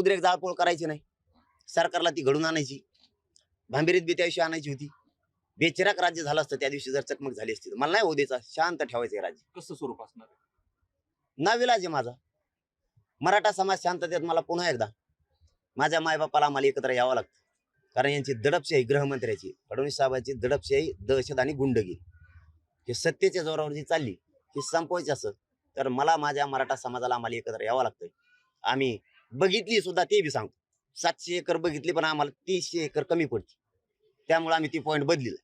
उद्रेक जाळपोळ करायची नाही. सरकारला ती घडून आणायची. भांबिरीत बी त्याविषयी आणायची होती. बेचिराक राज्य झालं असतं त्या दिवशी जर चकमक झाली असती तर. मला नाही होऊ द्यायचा. शांत ठेवायचं राज्य. कसं स्वरूप असणार? नाविलाज आहे माझा. मराठा समाज शांततेत मला पुन्हा एकदा. माझ्या मायबापाला आम्हाला एकत्र यावं लागतं. कारण यांची दडपशाही गृहमंत्र्याची फडणवीस साहेबांची दडपशाही दहशत आणि गुंडगिरी हे सत्तेच्या जोरावर जी चालली ही संपवायची असं तर मला माझ्या मराठा समाजाला आम्हाला एकत्र यावं लागतंय. आम्ही बघितली सुद्धा ते बी सांगतो. सातशे एकर बघितली पण आम्हाला तीनशे एकर कमी पडते. त्यामुळे आम्ही ती पॉईंट बदलिलं.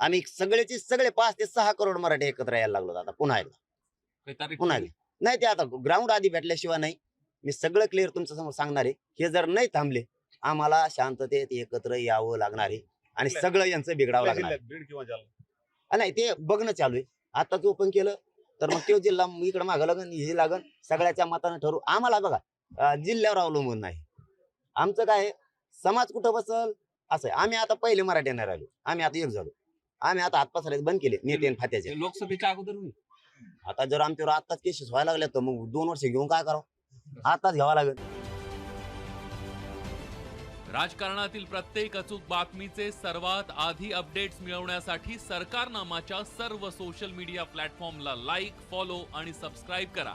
आम्ही सगळेचे सगळे पाच ते सहा करोड मराठी एकत्र यायला लागलो आता पुन्हा एकदा. पुन्हा? नाही? ते आता ग्राउंड आधी भेटल्याशिवाय नाही. मी सगळं क्लिअर तुमच्यासमोर सांगणार आहे. हे जर नाही थांबले आम्हाला शांततेत एकत्र यावं लागणार आहे. आणि सगळं यांचं बिघडावं लागणार नाही ते बघणं चालू आहे. आता ते ओपन केलं तर मग तो जिल्हा इकडे मागं लागन हे लागन. सगळ्याच्या मतानं ठरू आम्हाला बघा जिल्ह्यावर अवलंबून नाही. आमचं काय समाज कुठं बसल? असं आहे. आम्ही आता पहिले मराठ्यांना राहिलो. आम्ही आता एक झालो. आम्ही आता हात पसरायचे बंद केले नेते आणि फात्याचे. लोकसभेच्या अगोदर होईल. आता जर आमच्यावर आताच केसेस व्हायला लागल्या तर मग दोन वर्ष घेऊन काय करावं? आताच घ्यावं लागेल. राजकारणातील प्रत्येक अचूक बातमीचे सर्वात आधी अपडेट्स मिळवण्यासाठी सरकारनामाच्या सर्व सोशल मीडिया प्लॅटफॉर्मला लाईक फॉलो आणि सबस्क्राईब करा.